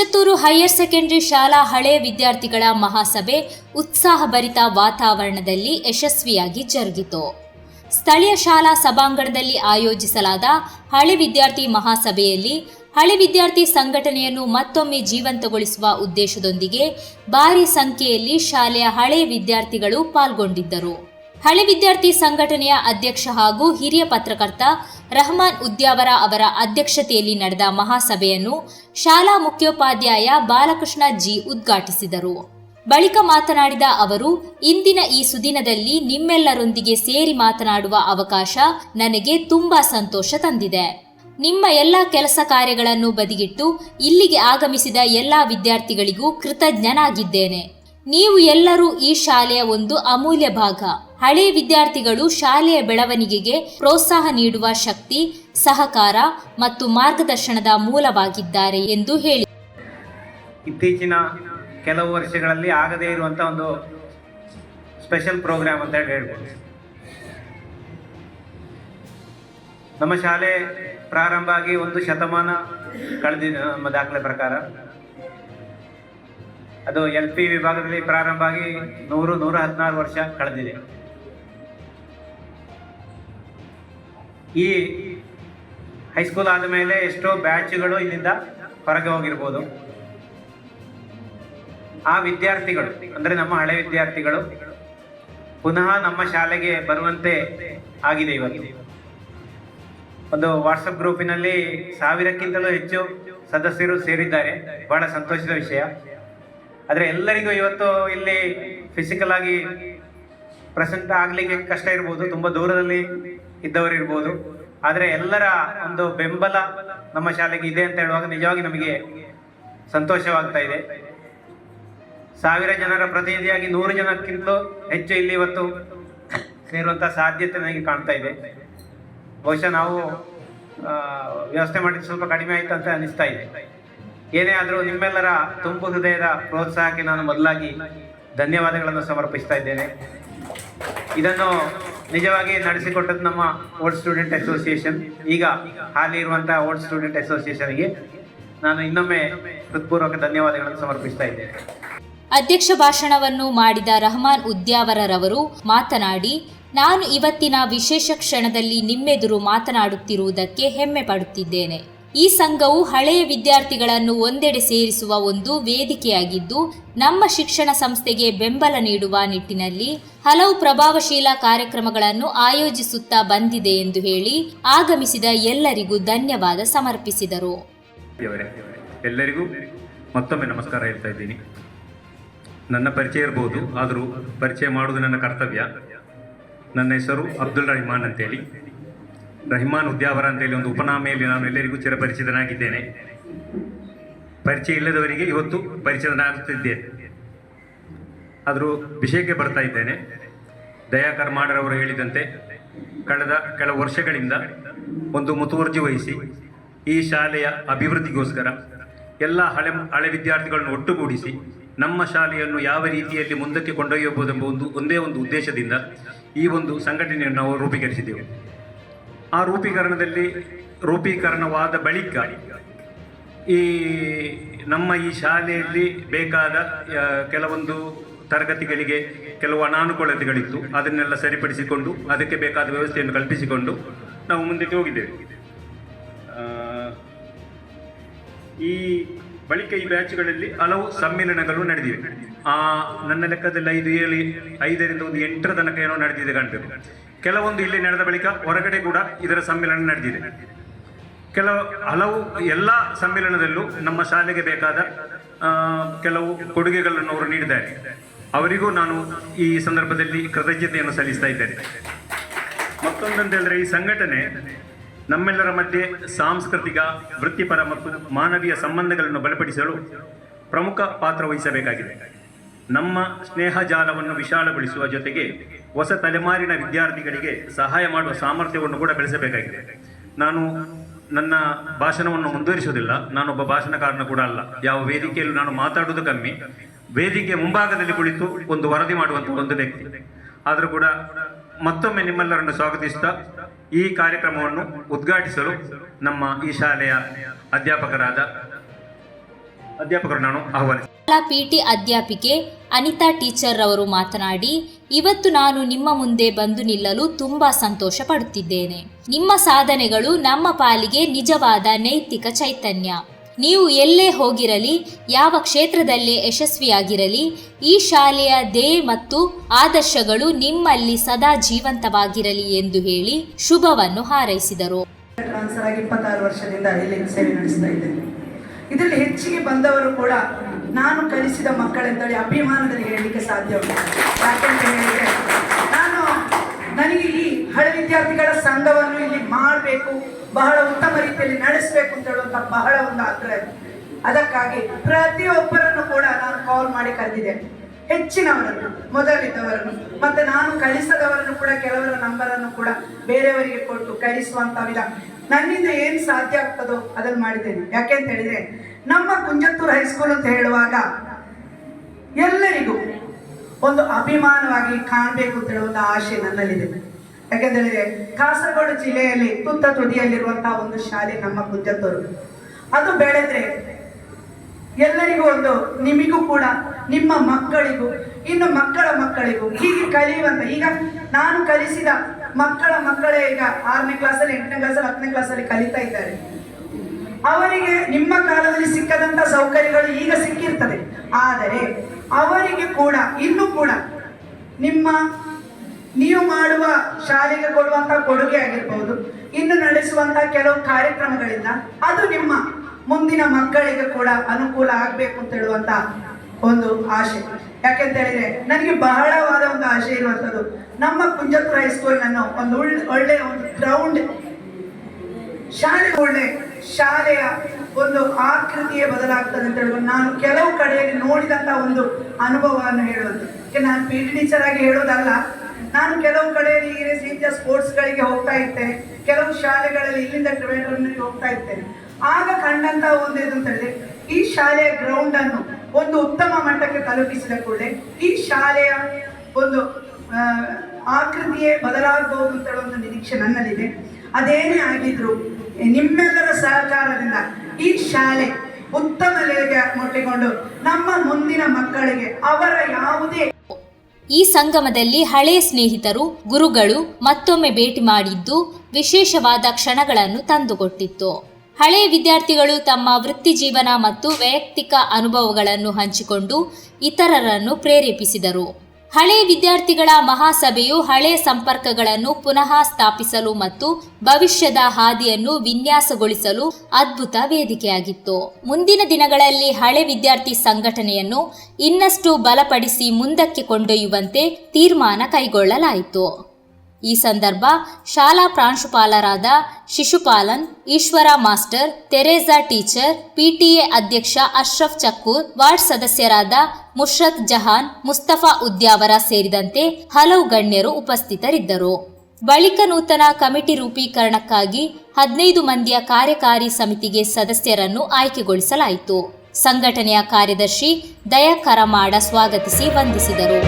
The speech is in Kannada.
ಕುಂಜತ್ತೂರು ಹೈಯರ್ ಸೆಕೆಂಡರಿ ಶಾಲಾ ಹಳೆ ವಿದ್ಯಾರ್ಥಿಗಳ ಮಹಾಸಭೆ ಉತ್ಸಾಹಭರಿತ ವಾತಾವರಣದಲ್ಲಿ ಯಶಸ್ವಿಯಾಗಿ ಜರುಗಿತು. ಸ್ಥಳೀಯ ಶಾಲಾ ಸಭಾಂಗಣದಲ್ಲಿ ಆಯೋಜಿಸಲಾದ ಹಳೆ ವಿದ್ಯಾರ್ಥಿ ಮಹಾಸಭೆಯಲ್ಲಿ ಹಳೆ ವಿದ್ಯಾರ್ಥಿ ಸಂಘಟನೆಯನ್ನು ಮತ್ತೊಮ್ಮೆ ಜೀವಂತಗೊಳಿಸುವ ಉದ್ದೇಶದೊಂದಿಗೆ ಭಾರಿ ಸಂಖ್ಯೆಯಲ್ಲಿ ಶಾಲೆಯ ಹಳೆ ವಿದ್ಯಾರ್ಥಿಗಳು ಪಾಲ್ಗೊಂಡಿದ್ದರು. ಹಳೆ ವಿದ್ಯಾರ್ಥಿ ಸಂಘಟನೆಯ ಅಧ್ಯಕ್ಷ ಹಾಗೂ ಹಿರಿಯ ಪತ್ರಕರ್ತ ರಹಮಾನ್ ಉದ್ಯಾವರ ಅವರ ಅಧ್ಯಕ್ಷತೆಯಲ್ಲಿ ನಡೆದ ಮಹಾಸಭೆಯನ್ನು ಶಾಲಾ ಮುಖ್ಯೋಪಾಧ್ಯಾಯ ಬಾಲಕೃಷ್ಣ ಜಿ ಉದ್ಘಾಟಿಸಿದರು. ಬಳಿಕ ಮಾತನಾಡಿದ ಅವರು, ಇಂದಿನ ಈ ಸುದಿನದಲ್ಲಿ ನಿಮ್ಮೆಲ್ಲರೊಂದಿಗೆ ಸೇರಿ ಮಾತನಾಡುವ ಅವಕಾಶ ನನಗೆ ತುಂಬಾ ಸಂತೋಷ ತಂದಿದೆ. ನಿಮ್ಮ ಎಲ್ಲ ಕೆಲಸ ಕಾರ್ಯಗಳನ್ನು ಬದಿಗಿಟ್ಟು ಇಲ್ಲಿಗೆ ಆಗಮಿಸಿದ ಎಲ್ಲ ವಿದ್ಯಾರ್ಥಿಗಳಿಗೂ ಕೃತಜ್ಞನಾಗಿದ್ದೇನೆ. ನೀವು ಎಲ್ಲರೂ ಈ ಶಾಲೆಯ ಒಂದು ಅಮೂಲ್ಯ ಭಾಗ. ಹಳೆ ವಿದ್ಯಾರ್ಥಿಗಳು ಶಾಲೆಯ ಬೆಳವಣಿಗೆಗೆ ಪ್ರೋತ್ಸಾಹ ನೀಡುವ ಶಕ್ತಿ, ಸಹಕಾರ ಮತ್ತು ಮಾರ್ಗದರ್ಶನದ ಮೂಲವಾಗಿದ್ದಾರೆ ಎಂದು ಹೇಳಿ ಇತ್ತೀಚಿನ ಕೆಲವು ವರ್ಷಗಳಲ್ಲಿ ಆಗದೇ ಇರುವಂಥ ಒಂದು ಸ್ಪೆಷಲ್ ಪ್ರೋಗ್ರಾಮ್ ಅಂತ ಹೇಳಿ ಹೇಳ್ಬೋದು. ನಮ್ಮ ಶಾಲೆ ಪ್ರಾರಂಭ ಆಗಿ ಒಂದು ಶತಮಾನ ಕಳೆದಿದೆ ನಮ್ಮ ದಾಖಲೆ ಪ್ರಕಾರ. ಅದು ಎಲ್ ಪಿ ವಿಭಾಗದಲ್ಲಿ ಪ್ರಾರಂಭ ಆಗಿ ನೂರು ನೂರ ಹದಿನಾರು ವರ್ಷ ಕಳೆದಿದೆ. ಈ ಹೈಸ್ಕೂಲ್ ಆದ ಮೇಲೆ ಎಷ್ಟೋ ಬ್ಯಾಚ್ಗಳು ಇಲ್ಲಿಂದ ಹೊರಗೆ ಹೋಗಿರ್ಬೋದು. ಆ ವಿದ್ಯಾರ್ಥಿಗಳು, ಅಂದ್ರೆ ನಮ್ಮ ಹಳೆ ವಿದ್ಯಾರ್ಥಿಗಳು, ಪುನಃ ನಮ್ಮ ಶಾಲೆಗೆ ಬರುವಂತೆ ಆಗಿದೆ ಇವತ್ತು. ಒಂದು ವಾಟ್ಸಪ್ ಗ್ರೂಪಿನಲ್ಲಿ ಸಾವಿರಕ್ಕಿಂತಲೂ ಹೆಚ್ಚು ಸದಸ್ಯರು ಸೇರಿದ್ದಾರೆ. ಬಹಳ ಸಂತೋಷದ ವಿಷಯ. ಆದರೆ ಎಲ್ಲರಿಗೂ ಇವತ್ತು ಇಲ್ಲಿ ಫಿಸಿಕಲ್ ಆಗಿ ಪ್ರೆಸೆಂಟ್ ಆಗ್ಲಿಕ್ಕೆ ಕಷ್ಟ ಇರ್ಬೋದು, ತುಂಬಾ ದೂರದಲ್ಲಿ ಇದ್ದವರು ಇರ್ಬೋದು. ಆದರೆ ಎಲ್ಲರ ಒಂದು ಬೆಂಬಲ ನಮ್ಮ ಶಾಲೆಗೆ ಇದೆ ಅಂತ ಹೇಳುವಾಗ ನಿಜವಾಗಿ ನಮಗೆ ಸಂತೋಷವಾಗ್ತಾ ಇದೆ. ಸಾವಿರ ಜನರ ಪ್ರತಿನಿಧಿಯಾಗಿ ನೂರು ಜನಕ್ಕಿಂತಲೂ ಹೆಚ್ಚು ಇಲ್ಲಿ ಇವತ್ತು ಸೇರುವಂಥ ಸಾಧ್ಯತೆ ನನಗೆ ಕಾಣ್ತಾ ಇದೆ. ಬಹುಶಃ ನಾವು ವ್ಯವಸ್ಥೆ ಮಾಡಿದ್ದು ಸ್ವಲ್ಪ ಕಡಿಮೆ ಆಯಿತು ಅಂತ ಅನಿಸ್ತಾ ಇದೆ. ಏನೇ ಆದರೂ ನಿಮ್ಮೆಲ್ಲರ ತುಂಬು ಹೃದಯದ ಪ್ರೋತ್ಸಾಹಕ್ಕೆ ನಾನು ಮೊದಲಾಗಿ ಧನ್ಯವಾದಗಳನ್ನು ಸಮರ್ಪಿಸ್ತಾ ಇದ್ದೇನೆ. ಇದನ್ನು ನಿಜವಾಗಿ ನಡೆಸಿಕೊಟ್ಟದ್ದು ನಮ್ಮ ಓಲ್ಡ್ ಸ್ಟೂಡೆಂಟ್ ಅಸೋಸಿಯೇಷನ್ ಈಗ ಹಾಲಿ ಇರುವಂತಹ ಓಲ್ಡ್ ಸ್ಟೂಡೆಂಟ್ ಅಸೋಸಿಯೇಷನ್ಗೆ ನಾನು ಇನ್ನೊಮ್ಮೆ ಹೃತ್ಪೂರ್ವಕ ಧನ್ಯವಾದಗಳನ್ನು ಸಮರ್ಪಿಸ್ತಾ ಇದ್ದೇನೆ. ಅಧ್ಯಕ್ಷ ಭಾಷಣವನ್ನು ಮಾಡಿದ ರಹಮಾನ್ ಉದ್ಯಾವರರವರು ಮಾತನಾಡಿ, ನಾನು ಇವತ್ತಿನ ವಿಶೇಷ ಕ್ಷಣದಲ್ಲಿ ನಿಮ್ಮೆದುರು ಮಾತನಾಡುತ್ತಿರುವುದಕ್ಕೆ ಹೆಮ್ಮೆ ಪಡುತ್ತಿದ್ದೇನೆ. ಈ ಸಂಘವು ಹಳೆಯ ವಿದ್ಯಾರ್ಥಿಗಳನ್ನು ಒಂದೆಡೆ ಸೇರಿಸುವ ಒಂದು ವೇದಿಕೆಯಾಗಿದ್ದು, ನಮ್ಮ ಶಿಕ್ಷಣ ಸಂಸ್ಥೆಗೆ ಬೆಂಬಲ ನೀಡುವ ನಿಟ್ಟಿನಲ್ಲಿ ಹಲವು ಪ್ರಭಾವಶೀಲ ಕಾರ್ಯಕ್ರಮಗಳನ್ನು ಆಯೋಜಿಸುತ್ತಾ ಬಂದಿದೆ ಎಂದು ಹೇಳಿ ಆಗಮಿಸಿದ ಎಲ್ಲರಿಗೂ ಧನ್ಯವಾದ ಸಮರ್ಪಿಸಿದರು. ಎಲ್ಲರಿಗೂ ಮತ್ತೊಮ್ಮೆ ನಮಸ್ಕಾರ ಹೇಳ್ತಾ ಇದ್ದೀನಿ. ನನ್ನ ಪರಿಚಯ ಇರಬಹುದು ಆದರೂ ಪರಿಚಯ ಮಾಡುವುದು ನನ್ನ ಕರ್ತವ್ಯ. ನನ್ನ ಹೆಸರು ಅಬ್ದುಲ್ ರಹಿಮಾನ್ ಅಂತೇಳಿ. ರಹಿಮಾನ್ ಉದ್ಯಾವರ ಅಂತೇಳಿ ಒಂದು ಉಪನಾಮೆಯಲ್ಲಿ ನಾನು ಎಲ್ಲರಿಗೂ ಚಿರಪರಿಚಿತನಾಗಿದ್ದೇನೆ. ಪರಿಚಯ ಇಲ್ಲದವರಿಗೆ ಇವತ್ತು ಪರಿಚಿತನಾಗುತ್ತಿದ್ದೇನೆ ಆದರೂ ವಿಷಯಕ್ಕೆ ಬರ್ತಾ ಇದ್ದೇನೆ. ದಯಾಕರ್ ಮಾಡರವರು ಹೇಳಿದಂತೆ ಕಳೆದ ಕೆಲವು ವರ್ಷಗಳಿಂದ ಒಂದು ಮುತುವರ್ಜಿ ವಹಿಸಿ ಈ ಶಾಲೆಯ ಅಭಿವೃದ್ಧಿಗೋಸ್ಕರ ಎಲ್ಲ ಹಳೆ ಹಳೆ ವಿದ್ಯಾರ್ಥಿಗಳನ್ನು ಒಟ್ಟುಗೂಡಿಸಿ ನಮ್ಮ ಶಾಲೆಯನ್ನು ಯಾವ ರೀತಿಯಲ್ಲಿ ಮುಂದಕ್ಕೆ ಕೊಂಡೊಯ್ಯಬಹುದೆಂಬ ಒಂದು ಒಂದೇ ಒಂದು ಉದ್ದೇಶದಿಂದ ಈ ಒಂದು ಸಂಘಟನೆಯನ್ನು ನಾವು ರೂಪೀಕರಿಸಿದೆವು ಆ ರೂಪೀಕರಣದಲ್ಲಿ ರೂಪೀಕರಣವಾದ ಬಳಿಕ ಈ ನಮ್ಮ ಈ ಶಾಲೆಯಲ್ಲಿ ಬೇಕಾದ ಕೆಲವೊಂದು ತರಗತಿಗಳಿಗೆ ಕೆಲವು ಅನಾನುಕೂಲತೆಗಳಿತ್ತು. ಅದನ್ನೆಲ್ಲ ಸರಿಪಡಿಸಿಕೊಂಡು, ಅದಕ್ಕೆ ಬೇಕಾದ ವ್ಯವಸ್ಥೆಯನ್ನು ಕಲ್ಪಿಸಿಕೊಂಡು ನಾವು ಮುಂದಕ್ಕೆ ಹೋಗಿದ್ದೇವೆ. ಈ ಬಳಿಕ ಈ ಬ್ಯಾಚ್ಗಳಲ್ಲಿ ಹಲವು ಸಮ್ಮೇಳನಗಳು ನಡೆದಿವೆ. ಆ, ನನ್ನ ಲೆಕ್ಕದಲ್ಲಿ ಐದು ಏಳು, ಐದರಿಂದ ಒಂದು ಎಂಟರ ತನಕ ಏನೋ ನಡೆದಿದೆ ಕಾಣಬೇಕು ಕೆಲವೊಂದು ಇಲ್ಲಿ ನಡೆದ ಬಳಿಕ ಹೊರಗಡೆ ಕೂಡ ಇದರ ಸಮ್ಮೇಳನ ನಡೆದಿದೆ. ಕೆಲವು ಹಲವು ಎಲ್ಲ ಸಮ್ಮೇಳನದಲ್ಲೂ ನಮ್ಮ ಶಾಲೆಗೆ ಬೇಕಾದ ಕೆಲವು ಕೊಡುಗೆಗಳನ್ನು ಅವರು ನೀಡಿದ್ದಾರೆ. ಅವರಿಗೂ ನಾನು ಈ ಸಂದರ್ಭದಲ್ಲಿ ಕೃತಜ್ಞತೆಯನ್ನು ಸಲ್ಲಿಸ್ತಾ ಇದ್ದೇನೆ. ಮತ್ತೊಂದಂತ ಹೇಳಿದ್ರೆ ಈ ಸಂಘಟನೆ ನಮ್ಮೆಲ್ಲರ ಮಧ್ಯೆ ಸಾಂಸ್ಕೃತಿಕ, ವೃತ್ತಿಪರ ಮತ್ತು ಮಾನವೀಯ ಸಂಬಂಧಗಳನ್ನು ಬಲಪಡಿಸಲು ಪ್ರಮುಖ ಪಾತ್ರ ವಹಿಸಬೇಕಾಗಿದೆ. ನಮ್ಮ ಸ್ನೇಹ ಜಾಲವನ್ನು ವಿಶಾಲಗೊಳಿಸುವ ಜೊತೆಗೆ ಹೊಸ ತಲೆಮಾರಿನ ವಿದ್ಯಾರ್ಥಿಗಳಿಗೆ ಸಹಾಯ ಮಾಡುವ ಸಾಮರ್ಥ್ಯವನ್ನು ಕೂಡ ಬೆಳೆಸಬೇಕಾಗಿದೆ. ನಾನು ನನ್ನ ಭಾಷಣವನ್ನು ಮುಂದುವರಿಸುವುದಿಲ್ಲ. ನಾನೊಬ್ಬ ಭಾಷಣಕಾರನ ಕೂಡ ಅಲ್ಲ. ಯಾವ ವೇದಿಕೆಯಲ್ಲೂ ನಾನು ಮಾತಾಡುವುದು ಕಮ್ಮಿ. ವೇದಿಕೆ ಮುಂಭಾಗದಲ್ಲಿ ಕುಳಿತು ಒಂದು ವರದಿ ಮಾಡುವಂತಹ ಒಂದು ವ್ಯಕ್ತಿ. ಆದರೂ ಕೂಡ ಮತ್ತೊಮ್ಮೆ ನಿಮ್ಮೆಲ್ಲರನ್ನು ಸ್ವಾಗತಿಸುತ್ತಾ ಈ ಕಾರ್ಯಕ್ರಮವನ್ನು ಉದ್ಘಾಟಿಸಲು ನಮ್ಮ ಈ ಶಾಲೆಯ ಅಧ್ಯಾಪಕರಾದ, ಅಧ್ಯಾಪಕರು ನಾನು ಆಹ್ವಾನಿಸಿ ಶಾಲಾ ಪಿಟಿ ಅಧ್ಯಾಪಿಕೆ ಅನಿತಾ ಟೀಚರ್ ಅವರು ಮಾತನಾಡಿ, ಇವತ್ತು ನಾನು ನಿಮ್ಮ ಮುಂದೆ ಬಂದು ನಿಲ್ಲಲು ತುಂಬಾ ಸಂತೋಷ ಪಡುತ್ತಿದ್ದೇನೆ. ನಿಮ್ಮ ಸಾಧನೆಗಳು ನಮ್ಮ ಪಾಲಿಗೆ ನಿಜವಾದ ನೈತಿಕ ಚೈತನ್ಯ. ನೀವು ಎಲ್ಲೇ ಹೋಗಿರಲಿ, ಯಾವ ಕ್ಷೇತ್ರದಲ್ಲೇ ಯಶಸ್ವಿಯಾಗಿರಲಿ, ಈ ಶಾಲೆಯ ದೇ ಮತ್ತು ಆದರ್ಶಗಳು ನಿಮ್ಮಲ್ಲಿ ಸದಾ ಜೀವಂತವಾಗಿರಲಿ ಎಂದು ಹೇಳಿ ಶುಭವನ್ನು ಹಾರೈಸಿದರು. ಇಪ್ಪತ್ತಾರು ವರ್ಷದಿಂದ ಇಲ್ಲಿ ಸೇವೆ ನಡೆಸ್ತಾ ಇದ್ದೇನೆ. ಇದರಲ್ಲಿ ಹೆಚ್ಚಿಗೆ ಬಂದವರು ಕೂಡ ನಾನು ಕಲಿಸಿದ ಮಕ್ಕಳೆಂತೇಳಿ ಅಭಿಮಾನದಲ್ಲಿ ಹೇಳಲಿಕ್ಕೆ ಸಾಧ್ಯ ಯಾಕಂತ ಹೇಳಿದ್ರೆ, ನಾನು ನನಗೆ ಈ ಹಳೆ ವಿದ್ಯಾರ್ಥಿಗಳ ಸಂಘವನ್ನು ಇಲ್ಲಿ ಮಾಡಬೇಕು, ಬಹಳ ಉತ್ತಮ ರೀತಿಯಲ್ಲಿ ನಡೆಸಬೇಕು ಅಂತ ಹೇಳುವಂತ ಬಹಳ ಒಂದು ಆಗ್ರಹ. ಅದಕ್ಕಾಗಿ ಪ್ರತಿಯೊಬ್ಬರನ್ನು ಕೂಡ ನಾನು ಕಾಲ್ ಮಾಡಿ ಕರೆದಿದೆ. ಹೆಚ್ಚಿನವರನ್ನು, ಮೊದಲಿದ್ದವರನ್ನು, ಮತ್ತೆ ನಾನು ಕಳಿಸದವರನ್ನು ಕೂಡ, ಕೆಲವರ ನಂಬರನ್ನು ಕೂಡ ಬೇರೆಯವರಿಗೆ ಕೊಟ್ಟು ಕಳಿಸುವಂತ ವಿಧ. ನನ್ನಿಂದ ಏನು ಸಾಧ್ಯ ಆಗ್ತದೋ ಅದನ್ನು ಮಾಡಿದ್ದೇನೆ. ಯಾಕೆಂತ ಹೇಳಿದ್ರೆ ನಮ್ಮ ಕುಂಜತ್ತೂರು ಹೈಸ್ಕೂಲ್ ಅಂತ ಹೇಳುವಾಗ ಎಲ್ಲರಿಗೂ ಒಂದು ಅಭಿಮಾನವಾಗಿ ಕಾಣಬೇಕು ಅಂತ ಹೇಳುವಂತ ಆಶೆ ನನ್ನಲ್ಲಿದೆ. ಯಾಕೆಂದರೆ ಕಾಸರಗೋಡು ಜಿಲ್ಲೆಯಲ್ಲಿ ತುತ್ತ ತುದಿಯಲ್ಲಿರುವಂತಹ ಒಂದು ಶಾಲೆ ನಮ್ಮ ಕುಂಜತ್ತೂರು. ಅದು ಬೆಳೆದ್ರೆ ಎಲ್ಲರಿಗೂ ಒಂದು ನಿಮಗೂ ಕೂಡ ನಿಮ್ಮ ಮಕ್ಕಳಿಗೂ, ಇನ್ನು ಮಕ್ಕಳ ಮಕ್ಕಳಿಗೂ ಹೀಗೆ ಕಲಿಯುವಂತ, ಈಗ ನಾನು ಕಲಿಸಿದ ಮಕ್ಕಳ ಮಕ್ಕಳೇ ಈಗ ಆರನೇ ಕ್ಲಾಸಲ್ಲಿ ಎಂಟನೇ ಕ್ಲಾಸಲ್ಲಿ ಹತ್ತನೇ ಕ್ಲಾಸಲ್ಲಿ ಕಲಿತಾ ಇದ್ದಾರೆ. ಅವರಿಗೆ ನಿಮ್ಮ ಕಾಲದಲ್ಲಿ ಸಿಕ್ಕದಂತ ಸೌಕರ್ಯಗಳು ಈಗ ಸಿಕ್ಕಿರ್ತದೆ. ಆದರೆ ಅವರಿಗೆ ಕೂಡ, ಇನ್ನೂ ಕೂಡ ನಿಮ್ಮ, ನೀವು ಮಾಡುವ ಶಾಲೆಗೆ ಕೊಡುವಂತ ಕೊಡುಗೆ ಆಗಿರ್ಬಹುದು ಇನ್ನು ನಡೆಸುವಂತ ಕೆಲವು ಕಾರ್ಯಕ್ರಮಗಳಿಂದ ಅದು ನಿಮ್ಮ ಮುಂದಿನ ಮಕ್ಕಳಿಗೆ ಕೂಡ ಅನುಕೂಲ ಆಗ್ಬೇಕು ಅಂತ ಹೇಳುವಂತ ಒಂದು ಆಶೆ. ಯಾಕೆಂತ ಹೇಳಿದ್ರೆ ನನಗೆ ಬಹಳವಾದ ಒಂದು ಆಶೆ ಇರುವಂತದ್ದು, ನಮ್ಮ ಕುಂಜಪುರ ಹೈಸ್ಕೂಲ್ ಅನ್ನು ಒಂದು ಒಳ್ಳೆ ಒಂದು ಗ್ರೌಂಡ್ ಶಾಲೆ ಒಳ್ಳೆ ಶಾಲೆಯ ಒಂದು ಆಕೃತಿಯೇ ಬದಲಾಗ್ತದೆ ಅಂತ ಹೇಳ್ಬೋದು ನಾನು ಕೆಲವು ಕಡೆಯಲ್ಲಿ ನೋಡಿದಂತ ಒಂದು ಅನುಭವವನ್ನು ಹೇಳೋದು ಯಾಕೆ ನಾನು ಪಿ ಟಿ ಟೀಚರ್ ಆಗಿ ಹೇಳೋದಲ್ಲ, ನಾನು ಕೆಲವು ಕಡೆಯಲ್ಲಿ ಈ ರೀತಿಯ ಸ್ಪೋರ್ಟ್ಸ್ಗಳಿಗೆ ಹೋಗ್ತಾ ಇರ್ತೇನೆ. ಕೆಲವು ಶಾಲೆಗಳಲ್ಲಿ ಇಲ್ಲಿಂದ ಟ್ರಿವೇಂಡ್ರಮ್ನಲ್ಲಿ ಹೋಗ್ತಾ ಇರ್ತೇನೆ. ಆಗ ಕಂಡಂತ ಒಂದು ಇದು ಅಂತ ಈ ಶಾಲೆಯ ಗ್ರೌಂಡ್ ಅನ್ನು ಒಂದು ಉತ್ತಮ ಮಟ್ಟಕ್ಕೆ ತಲುಪಿಸಿದ ಕೂಡಲೇ ಈ ಶಾಲೆಯ ಒಂದು ಆಕೃತಿಯೇ ಬದಲಾಗಬಹುದು ಅಂತ ಒಂದು ನಿರೀಕ್ಷೆ ನನ್ನಲ್ಲಿದೆ. ಅದೇನೇ ಆಗಿದ್ರು ನಿಮ್ಮೆಲ್ಲರ ಸಹಕಾರದಿಂದ ಈ ಶಾಲೆ ಉತ್ತಮ ನೆಲೆಗೆ ಮುಟ್ಟಿಕೊಂಡು ನಮ್ಮ ಮುಂದಿನ ಮಕ್ಕಳಿಗೆ ಅವರ ಯಾವುದೇ ಈ ಸಂಗಮದಲ್ಲಿ ಹಳೆಯ ಸ್ನೇಹಿತರು, ಗುರುಗಳು ಮತ್ತೊಮ್ಮೆ ಭೇಟಿ ಮಾಡಿದ್ದು ವಿಶೇಷವಾದ ಕ್ಷಣಗಳನ್ನು ತಂದುಕೊಟ್ಟಿತ್ತು. ಹಳೆಯ ವಿದ್ಯಾರ್ಥಿಗಳು ತಮ್ಮ ವೃತ್ತಿ ಜೀವನ ಮತ್ತು ವೈಯಕ್ತಿಕ ಅನುಭವಗಳನ್ನು ಹಂಚಿಕೊಂಡು ಇತರರನ್ನು ಪ್ರೇರೇಪಿಸಿದರು. ಹಳೆಯ ವಿದ್ಯಾರ್ಥಿಗಳ ಮಹಾಸಭೆಯು ಹಳೆ ಸಂಪರ್ಕಗಳನ್ನು ಪುನಃ ಸ್ಥಾಪಿಸಲು ಮತ್ತು ಭವಿಷ್ಯದ ಹಾದಿಯನ್ನು ವಿನ್ಯಾಸಗೊಳಿಸಲು ಅದ್ಭುತ ವೇದಿಕೆಯಾಗಿತ್ತು. ಮುಂದಿನ ದಿನಗಳಲ್ಲಿ ಹಳೆ ವಿದ್ಯಾರ್ಥಿ ಸಂಘಟನೆಯನ್ನು ಇನ್ನಷ್ಟು ಬಲಪಡಿಸಿ ಮುಂದಕ್ಕೆ ಕೊಂಡೊಯ್ಯುವಂತೆ ತೀರ್ಮಾನ ಕೈಗೊಳ್ಳಲಾಯಿತು. ಈ ಸಂದರ್ಭ ಶಾಲಾ ಪ್ರಾಂಶುಪಾಲರಾದ Shishupalan, Eshwara master, Teresa teacher, PTA ಅಧ್ಯಕ್ಷ ಅಶ್ರಫ್ ಚಕ್ಕೂರ್, ವಾರ್ಡ್ ಸದಸ್ಯರಾದ ಮುಷ್ರತ್ ಜಹಾನ್, ಮುಸ್ತಫಾ ಉದ್ಯಾವರ ಸೇರಿದಂತೆ ಹಲವು ಗಣ್ಯರು ಉಪಸ್ಥಿತರಿದ್ದರು. ಬಳಿಕ ನೂತನ ಕಮಿಟಿ ರೂಪೀಕರಣಕ್ಕಾಗಿ ಹದಿನೈದು ಮಂದಿಯ ಕಾರ್ಯಕಾರಿ ಸಮಿತಿಗೆ ಸದಸ್ಯರನ್ನು ಆಯ್ಕೆಗೊಳಿಸಲಾಯಿತು. ಸಂಘಟನೆಯ ಕಾರ್ಯದರ್ಶಿ ದಯಾ ಕರಮಾಡ ಸ್ವಾಗತಿಸಿ ವಂದಿಸಿದರು.